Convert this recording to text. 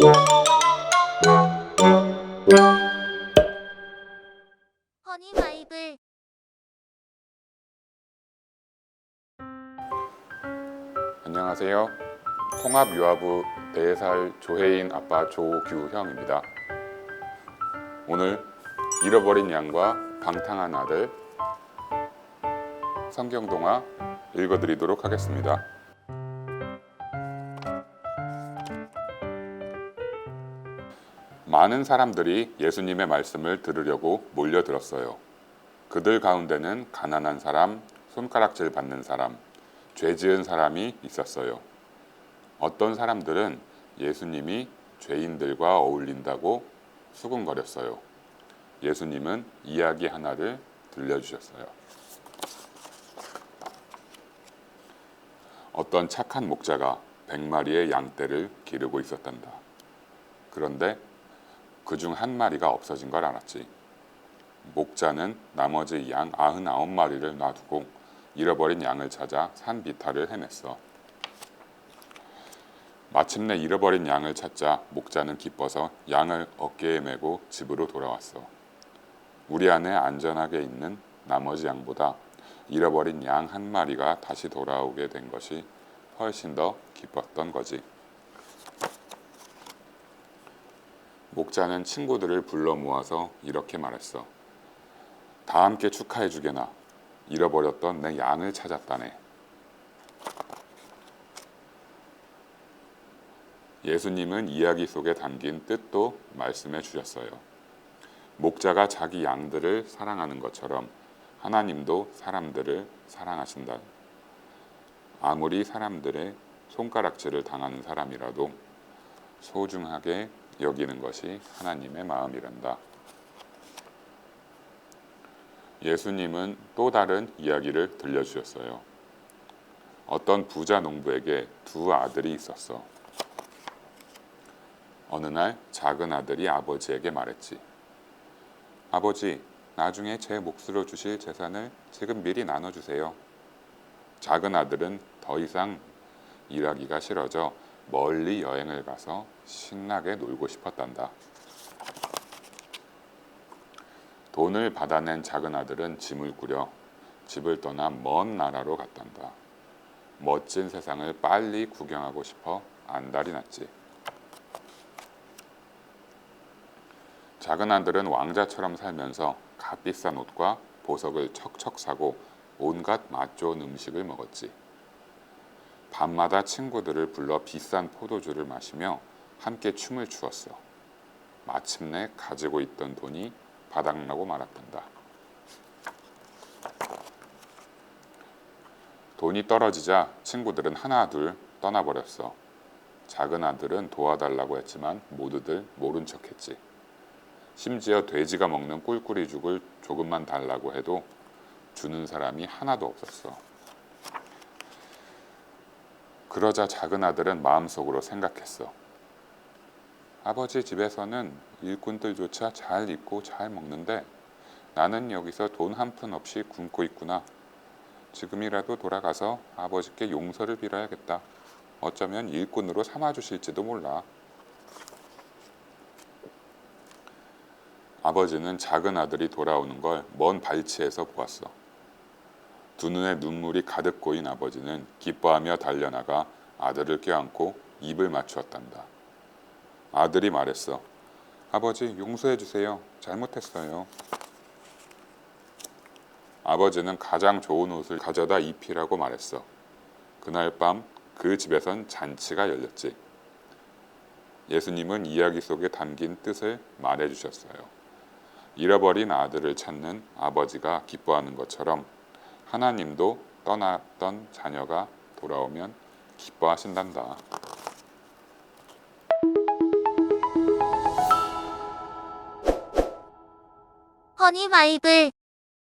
허니 바이블 안녕하세요. 통합유아부 4살 조혜인 아빠 조규형입니다. 오늘 잃어버린 양과 방탕한 아들 성경동화 읽어드리도록 하겠습니다. 많은 사람들이 예수님의 말씀을 들으려고 몰려들었어요. 그들 가운데는 가난한 사람, 손가락질 받는 사람, 죄 지은 사람이 있었어요. 어떤 사람들은 예수님이 죄인들과 어울린다고 수군거렸어요. 예수님은 이야기 하나를 들려주셨어요. 어떤 착한 목자가 백마리의 양떼를 기르고 있었단다. 그런데 그중 한 마리가 없어진 걸 알았지. 목자는 나머지 양 99마리를 놔두고 잃어버린 양을 찾아 산 비탈을 헤맸어. 마침내 잃어버린 양을 찾자 목자는 기뻐서 양을 어깨에 메고 집으로 돌아왔어. 우리 안에 안전하게 있는 나머지 양보다 잃어버린 양 한 마리가 다시 돌아오게 된 것이 훨씬 더 기뻤던 거지. 목자는 친구들을 불러 모아서 이렇게 말했어. 다 함께 축하해 주게나. 잃어버렸던 내 양을 찾았다네. 예수님은 이야기 속에 담긴 뜻도 말씀해 주셨어요. 목자가 자기 양들을 사랑하는 것처럼 하나님도 사람들을 사랑하신다. 아무리 사람들의 손가락질을 당하는 사람이라도 소중하게 여기는 것이 하나님의 마음이란다. 예수님은 또 다른 이야기를 들려주셨어요. 어떤 부자 농부에게 두 아들이 있었어. 어느 날 작은 아들이 아버지에게 말했지. 아버지, 나중에 제 몫으로 주실 재산을 지금 미리 나눠주세요. 작은 아들은 더 이상 일하기가 싫어져 멀리 여행을 가서 신나게 놀고 싶었단다. 돈을 받아낸 작은 아들은 짐을 꾸려 집을 떠나 먼 나라로 갔단다. 멋진 세상을 빨리 구경하고 싶어 안달이 났지. 작은 아들은 왕자처럼 살면서 값비싼 옷과 보석을 척척 사고 온갖 맛 좋은 음식을 먹었지. 밤마다 친구들을 불러 비싼 포도주를 마시며 함께 춤을 추었어. 마침내 가지고 있던 돈이 바닥나고 말았단다. 돈이 떨어지자 친구들은 하나 둘 떠나버렸어. 작은 아들은 도와달라고 했지만 모두들 모른 척했지. 심지어 돼지가 먹는 꿀꿀이죽을 조금만 달라고 해도 주는 사람이 하나도 없었어. 그러자 작은 아들은 마음속으로 생각했어. 아버지 집에서는 일꾼들조차 잘 입고 잘 먹는데 나는 여기서 돈 한 푼 없이 굶고 있구나. 지금이라도 돌아가서 아버지께 용서를 빌어야겠다. 어쩌면 일꾼으로 삼아 주실지도 몰라. 아버지는 작은 아들이 돌아오는 걸 먼 발치에서 보았어. 두 눈에 눈물이 가득 고인 아버지는 기뻐하며 달려나가 아들을 껴안고 입을 맞추었단다. 아들이 말했어. 아버지 용서해 주세요. 잘못했어요. 아버지는 가장 좋은 옷을 가져다 입히라고 말했어. 그날 밤 그 집에선 잔치가 열렸지. 예수님은 이야기 속에 담긴 뜻을 말해 주셨어요. 잃어버린 아들을 찾는 아버지가 기뻐하는 것처럼 하나님도 떠났던 자녀가 돌아오면 기뻐하신단다. 허니 바이블